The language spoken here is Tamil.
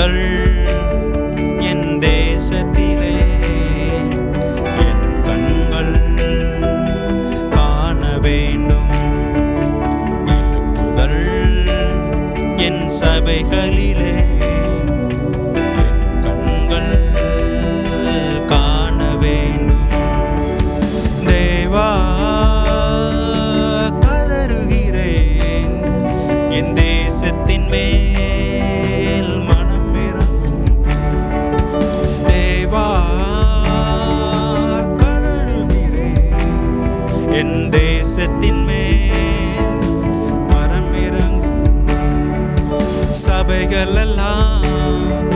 மகள் என் தேசத்திலே. என் கண்கள் காண வேண்டும். எழுப்புதல் என் சபைகளிலே. என் தேசத்தின் மேல் மரம் இறங்கும் சபைகள் எல்லாம்